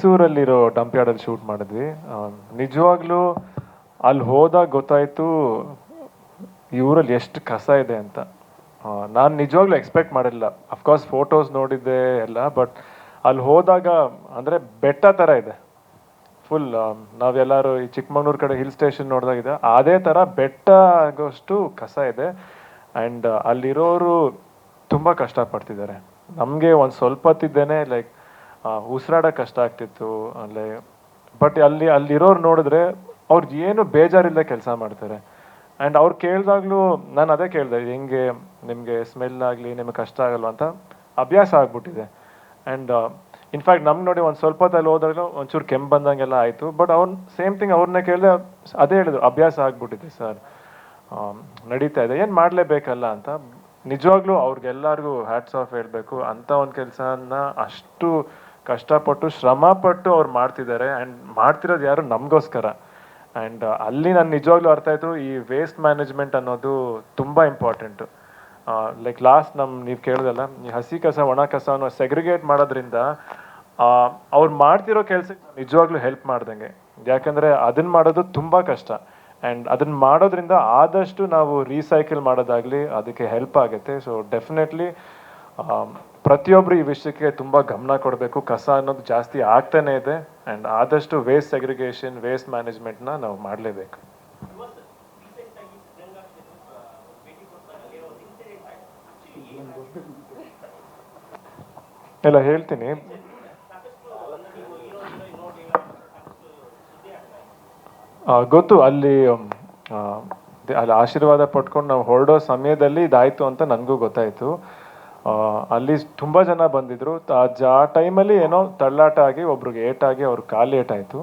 ಮೈಸೂರಲ್ಲಿರೋ dump ಯಾರ್ಡಲ್ಲಿ shoot ಮಾಡಿದ್ವಿ. ನಿಜವಾಗ್ಲೂ ಅಲ್ಲಿ ಹೋದಾಗ ಗೊತ್ತಾಯ್ತು ಈ ಊರಲ್ಲಿ ಎಷ್ಟು ಕಸ ಇದೆ ಅಂತ. ನಾನು ನಿಜವಾಗ್ಲೂ ಎಕ್ಸ್ಪೆಕ್ಟ್ ಮಾಡಿಲ್ಲ. ಅಫ್ಕೋರ್ಸ್ ಫೋಟೋಸ್ ನೋಡಿದ್ದೆ ಎಲ್ಲ ಬಟ್ ಅಲ್ಲಿ ಹೋದಾಗ ಅಂದರೆ ಬೆಟ್ಟ ಥರ ಇದೆ. ಫುಲ್ ನಾವೆಲ್ಲರೂ ಈ ಚಿಕ್ಕಮಂಗ್ಳೂರು ಕಡೆ ಹಿಲ್ ಸ್ಟೇಷನ್ ನೋಡಿದಾಗಿದೆ ಅದೇ ಥರ ಬೆಟ್ಟ ಆಗೋಷ್ಟು ಕಸ ಇದೆ. ಆ್ಯಂಡ್ ಅಲ್ಲಿರೋರು ತುಂಬ ಕಷ್ಟಪಡ್ತಿದ್ದಾರೆ. ನಮಗೆ ಒಂದು ಸ್ವಲ್ಪ ಹೊತ್ತಿದ್ದೇನೆ ಲೈಕ್ ಉಸಿರಾಡೋಕೆ ಕಷ್ಟ ಆಗ್ತಿತ್ತು ಅಲ್ಲಿ ಬಟ್ ಅಲ್ಲಿ, ಅಲ್ಲಿರೋರು ನೋಡಿದ್ರೆ ಅವ್ರಿಗೆ ಏನು ಬೇಜಾರಿಲ್ಲದೆ ಕೆಲಸ ಮಾಡ್ತಾರೆ. ಆ್ಯಂಡ್ ಅವ್ರು ಕೇಳಿದಾಗ್ಲೂ, ನಾನು ಅದೇ ಕೇಳಿದೆ, ಹೆಂಗೆ ನಿಮಗೆ ಸ್ಮೆಲ್ ಆಗಲಿ, ನಿಮಗೆ ಕಷ್ಟ ಆಗಲ್ವಾ ಅಂತ ಅಭ್ಯಾಸ ಆಗ್ಬಿಟ್ಟಿದೆ. ಆ್ಯಂಡ್ ಇನ್ಫ್ಯಾಕ್ಟ್ ನಮ್ಗೆ ನೋಡಿ ಒಂದು ಸ್ವಲ್ಪ ಹೊತ್ತಲ್ಲಿ ಹೋದಾಗ ಒಂಚೂರು ಕೆಂಪು ಬಂದಂಗೆಲ್ಲ ಆಯಿತು ಬಟ್ ಅವ್ನು ಸೇಮ್ ಥಿಂಗ್ ಅವ್ರನ್ನ ಕೇಳಿದೆ, ಅದೇ ಹೇಳಿದ್ರು, ಅಭ್ಯಾಸ ಆಗ್ಬಿಟ್ಟಿದೆ ಸರ್ ನಡೀತಾ ಇದೆ, ಏನು ಮಾಡಲೇಬೇಕಲ್ಲ ಅಂತ. ನಿಜವಾಗ್ಲೂ ಅವ್ರಿಗೆಲ್ಲರಿಗೂ ಹ್ಯಾಟ್ಸ್ ಆಫ್ ಹೇಳಬೇಕು ಅಂಥ ಒಂದು ಕೆಲಸನ ಅಷ್ಟು ಕಷ್ಟಪಟ್ಟು, ಶ್ರಮಪಟ್ಟು ಅವ್ರು ಮಾಡ್ತಿದ್ದಾರೆ. ಆ್ಯಂಡ್ ಮಾಡ್ತಿರೋದು ಯಾರು? ನಮಗೋಸ್ಕರ. ಆ್ಯಂಡ್ ಅಲ್ಲಿ ನಾನು ನಿಜವಾಗ್ಲೂ ಅರ್ಥ ಆಯಿತು, ಈ ವೇಸ್ಟ್ ಮ್ಯಾನೇಜ್ಮೆಂಟ್ ಅನ್ನೋದು ತುಂಬ ಇಂಪಾರ್ಟೆಂಟು ಲೈಕ್ ಲಾಸ್ಟ್ ನಮ್ಮ ನೀವು ಕೇಳಿದಲ್ಲ, ಈ ಹಸಿ ಕಸ, ಒಣ ಕಸವನ್ನು ಸೆಗ್ರಿಗೇಟ್ ಮಾಡೋದ್ರಿಂದ ಅವ್ರು ಮಾಡ್ತಿರೋ ಕೆಲಸಕ್ಕೆ ನಿಜವಾಗ್ಲೂ ಹೆಲ್ಪ್ ಮಾಡ್ದಂಗೆ. ಯಾಕಂದರೆ ಅದನ್ನ ಮಾಡೋದು ತುಂಬ ಕಷ್ಟ. ಆ್ಯಂಡ್ ಅದನ್ನ ಮಾಡೋದ್ರಿಂದ ಆದಷ್ಟು ನಾವು ರೀಸೈಕಲ್ ಮಾಡೋದಾಗಲಿ, ಅದಕ್ಕೆ ಹೆಲ್ಪ್ ಆಗುತ್ತೆ. ಸೊ ಡೆಫಿನೆಟ್ಲಿ ಪ್ರತಿಯೊಬ್ಬರು ಈ ವಿಷಯಕ್ಕೆ ತುಂಬ ಗಮನ ಕೊಡಬೇಕು. ಕಸ ಅನ್ನೋದು ಜಾಸ್ತಿ ಆಗ್ತಾನೆ ಇದೆ. ಆ್ಯಂಡ್ ಆದಷ್ಟು ವೇಸ್ಟ್ ಸೆಗ್ರಿಗೇಷನ್ ವೇಸ್ಟ್ ಮ್ಯಾನೇಜ್ಮೆಂಟ್ನ ನಾವು ಮಾಡಲೇಬೇಕು. ಎಲ್ಲ ಹೇಳ್ತೀನಿ. ಗೊತ್ತು, ಅಲ್ಲಿ ಅಲ್ಲಿ ಆಶೀರ್ವಾದ ಪಡ್ಕೊಂಡು ನಾವು ಹೊರಡೋ ಸಮಯದಲ್ಲಿ ಇದಾಯ್ತು ಅಂತ ನನಗೂ ಗೊತ್ತಾಯ್ತು. ಅಲ್ಲಿ ತುಂಬ ಜನ ಜ- ಆ ಟೈಮಲ್ಲಿ ಏನೋ ತಳ್ಳಾಟ ಆಗಿ ಒಬ್ರಿಗೆ ಏಟಾಗಿ ಅವ್ರ ಕಾಲು ಏಟಾಯಿತು.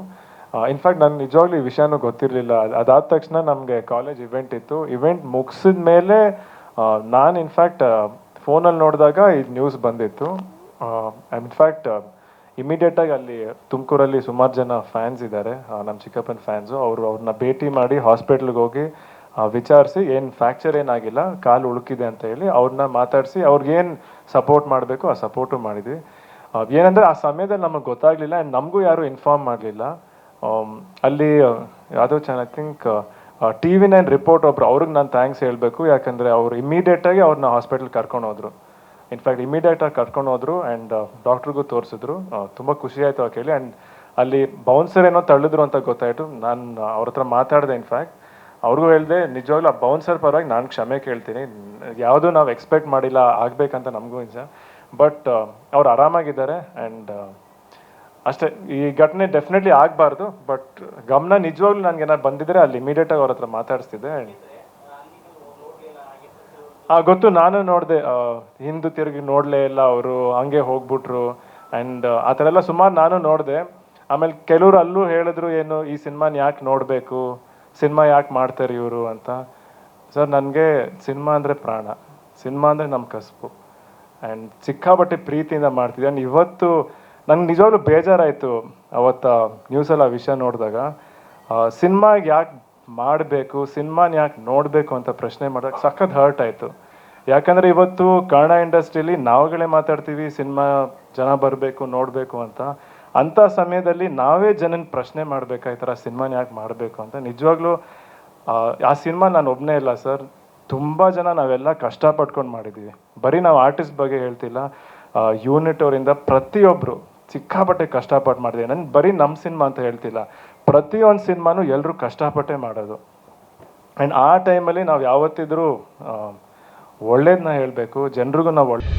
ಇನ್ಫ್ಯಾಕ್ಟ್ ನಾನು ನಿಜವಾಗ್ಲೂ ಈ ವಿಷಯನೂ ಗೊತ್ತಿರಲಿಲ್ಲ. ಅದಾದ ತಕ್ಷಣ ನಮಗೆ ಕಾಲೇಜ್ ಇವೆಂಟ್ ಇತ್ತು. ಇವೆಂಟ್ ಮುಗಿಸಿದ ಮೇಲೆ ನಾನು ಇನ್ಫ್ಯಾಕ್ಟ್ ಫೋನಲ್ಲಿ ನೋಡಿದಾಗ ಇದು ನ್ಯೂಸ್ ಬಂದಿತ್ತು. ಇನ್ಫ್ಯಾಕ್ಟ್ ಇಮಿಡಿಯೇಟಾಗಿ ಅಲ್ಲಿ ತುಮಕೂರಲ್ಲಿ ಸುಮಾರು ಜನ ಫ್ಯಾನ್ಸ್ ಇದ್ದಾರೆ. ನಮ್ಮ ಚಿಕ್ಕಪ್ಪನ ಫ್ಯಾನ್ಸು ಅವರು ಅವ್ರನ್ನ ಭೇಟಿ ಮಾಡಿ ಹಾಸ್ಪಿಟ್ಲಿಗೆ ಹೋಗಿ ವಿಚಾರಿಸಿ ಏನು ಫ್ರ್ಯಾಕ್ಚರ್ ಏನಾಗಿಲ್ಲ, ಕಾಲು ಉಳುಕಿದೆ ಅಂತ ಹೇಳಿ ಅವ್ರನ್ನ ಮಾತಾಡಿಸಿ ಅವ್ರಿಗೇನು ಸಪೋರ್ಟ್ ಮಾಡಬೇಕು ಆ ಸಪೋರ್ಟು ಮಾಡಿದ್ವಿ. ಏನಂದರೆ ಆ ಸಮಯದಲ್ಲಿ ನಮಗೆ ಗೊತ್ತಾಗಲಿಲ್ಲ ಆ್ಯಂಡ್ ನಮಗೂ ಯಾರು ಇನ್ಫಾರ್ಮ್ ಮಾಡಲಿಲ್ಲ. ಅಲ್ಲಿ ಯಾವುದೋ ಚೆನ್ನ I think T V nine report ಒಬ್ರು, ಅವ್ರಿಗೆ ನಾನು ಥ್ಯಾಂಕ್ಸ್ ಹೇಳಬೇಕು, ಯಾಕಂದರೆ ಅವ್ರು ಇಮ್ಮಿಡಿಯೇಟಾಗಿ ಅವ್ರನ್ನ ಹಾಸ್ಪಿಟಲ್ ಕರ್ಕೊಂಡು ಹೋದ್ರು. ಇನ್ಫ್ಯಾಕ್ಟ್ ಇಮ್ಮಿಡಿಯೇಟಾಗಿ ಕರ್ಕೊಂಡು ಹೋದ್ರು ಆ್ಯಂಡ್ ಡಾಕ್ಟ್ರಿಗೂ ತೋರಿಸಿದ್ರು. ತುಂಬ ಖುಷಿ ಆಯಿತು ಆ ಕೇಳಿ ಆ್ಯಂಡ್ ಅಲ್ಲಿ ಬೌನ್ಸರ್ ಏನೋ ತಳ್ಳಿದ್ರು ಅಂತ ಗೊತ್ತಾಯಿತು. ನಾನು ಅವ್ರ ಹತ್ರ ಮಾತಾಡಿದೆ ಇನ್ಫ್ಯಾಕ್ಟ್ ಅವ್ರಿಗೂ ಹೇಳಿದೆ, ನಿಜವಾಗ್ಲೂ ಆ ಬೌನ್ಸರ್ ಪರವಾಗಿ ನಾನು ಕ್ಷಮೆ ಕೇಳ್ತೀನಿ. ಯಾವುದೂ ನಾವು ಎಕ್ಸ್ಪೆಕ್ಟ್ ಮಾಡಿಲ್ಲ, ಆಗಬೇಕಂತ ನಮಗೂ ನಿಜ ಬಟ್ ಅವ್ರು ಆರಾಮಾಗಿದ್ದಾರೆ ಆ್ಯಂಡ್ ಅಷ್ಟೇ. ಈ ಘಟನೆ ಡೆಫಿನೆಟ್ಲಿ ಆಗಬಾರ್ದು ಬಟ್ ಗಮನ ನಿಜವಾಗ್ಲೂ ನನಗೆ ಏನಾದ್ರು ಬಂದಿದ್ರೆ ಅಲ್ಲಿ ಇಮಿಡಿಯೇಟಾಗಿ ಅವ್ರ ಹತ್ರ ಮಾತಾಡಿಸ್ತಿದ್ದೆ. ಆ, ಗೊತ್ತು, ನಾನು ನೋಡಿದೆ ಹಿಂದೂ ತಿರುಗಿ ನೋಡಲೇ ಇಲ್ಲ ಅವರು, ಹಂಗೆ ಹೋಗ್ಬಿಟ್ರು. ಆ್ಯಂಡ್ ಆ ಥರ ಎಲ್ಲ ಸುಮಾರು ನಾನು ನೋಡಿದೆ. ಆಮೇಲೆ ಕೆಲವರು ಅಲ್ಲೂ ಹೇಳಿದ್ರು, ಏನು, ಈ ಸಿನಿಮಾನ ಯಾಕೆ ನೋಡಬೇಕು? ಸಿನಿಮಾ ಯಾಕೆ ಮಾಡ್ತಾರೆ ಇವರು ಅಂತ. ಸರ್, ನನಗೆ ಸಿನಿಮಾ ಅಂದರೆ ಪ್ರಾಣ. ಸಿನಿಮಾ ಅಂದರೆ ನಮ್ಮ ಕಸಬು. ಆ್ಯಂಡ್ ಸಿಕ್ಕಾಪಟ್ಟೆ ಪ್ರೀತಿಯಿಂದ ಮಾಡ್ತಿದ್ದೆ. ಆ್ಯಂಡ್ ಇವತ್ತು ನಂಗೆ ನಿಜವಾಗ್ಲೂ ಬೇಜಾರಾಯಿತು ಅವತ್ತು ನ್ಯೂಸಲ್ಲಿ ಆ ವಿಷಯ ನೋಡಿದಾಗ. ಸಿನಿಮಾ ಯಾಕೆ ಮಾಡಬೇಕು, ಸಿನಿಮಾನ ಯಾಕೆ ನೋಡಬೇಕು ಅಂತ ಪ್ರಶ್ನೆ ಮಾಡಿದಾಗ ಸಖತ್ ಹರ್ಟ್ ಆಯಿತು. ಯಾಕಂದರೆ ಇವತ್ತು ಕನ್ನಡ ಇಂಡಸ್ಟ್ರೀಲಿ ನಾವುಗಳೇ ಮಾತಾಡ್ತೀವಿ, ಸಿನಿಮಾ ಜನ ಬರಬೇಕು, ನೋಡಬೇಕು ಅಂತ. ಅಂಥ ಸಮಯದಲ್ಲಿ ನಾವೇ ಜನನ ಪ್ರಶ್ನೆ ಮಾಡಬೇಕಾಯ್ತರ ಸಿನಿಮಾನ ಯಾಕೆ ಮಾಡಬೇಕು ಅಂತ? ನಿಜವಾಗ್ಲೂ ಆ, ಆ ಸಿನಿಮಾ ನಾನು ಒಬ್ಬನೇ ಇಲ್ಲ ಸರ್. ತುಂಬ ಜನ ನಾವೆಲ್ಲ ಕಷ್ಟಪಟ್ಕೊಂಡು ಮಾಡಿದ್ದೀವಿ ಬರೀ ನಾವು ಆರ್ಟಿಸ್ಟ್ ಬಗ್ಗೆ ಹೇಳ್ತಿಲ್ಲ. ಯೂನಿಟ್ ಅವರಿಂದ ಪ್ರತಿಯೊಬ್ಬರು ಸಿಕ್ಕಾಪಟ್ಟೆ ಕಷ್ಟಪಟ್ಟು ಮಾಡಿದೆ ನಾನು ಬರೀ ನಮ್ಮ ಸಿನಿಮಾ ಅಂತ ಹೇಳ್ತಿಲ್ಲ. ಪ್ರತಿಯೊಂದು ಸಿನಿಮಾನು ಎಲ್ಲರೂ ಕಷ್ಟಪಟ್ಟೆ ಮಾಡೋದು. ಆ್ಯಂಡ್ ಆ ಟೈಮಲ್ಲಿ ನಾವು ಯಾವತ್ತಿದ್ರೂ ಒಳ್ಳೇದನ್ನ ಹೇಳಬೇಕು. ಜನರಿಗೂ ನಾವು ಒಳ್ಳೆ